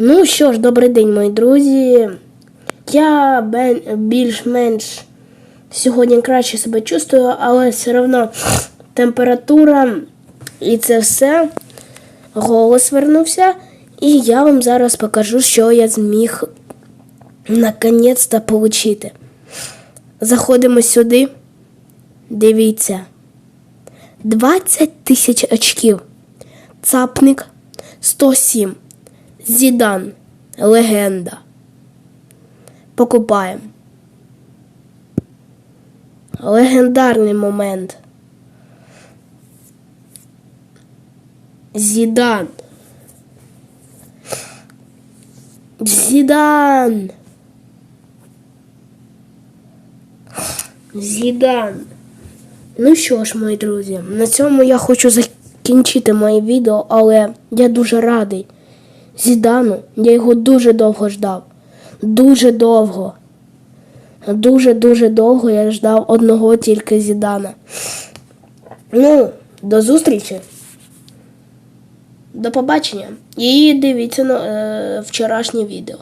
Ну що ж, добрий день, мої друзі. Я більш-менш сьогодні краще себе чувствую, але все одно температура і це все. Голос вернувся. І я вам зараз покажу, що я зміг наконець-то получити. Заходимо сюди. Дивіться. 20 тисяч очків. Цапник 107. Зідан. Легенда. Покупаємо. Легендарний момент. Зідан. Зідан. Зідан. Ну що ж, мої друзі, на цьому я хочу закінчити моє відео, але я дуже радий. Зідану, я його дуже довго ждав. Дуже довго. Дуже-дуже довго я ждав одного тільки Зідана. Ну, до зустрічі. До побачення. І дивіться на е, вчорашнє відео.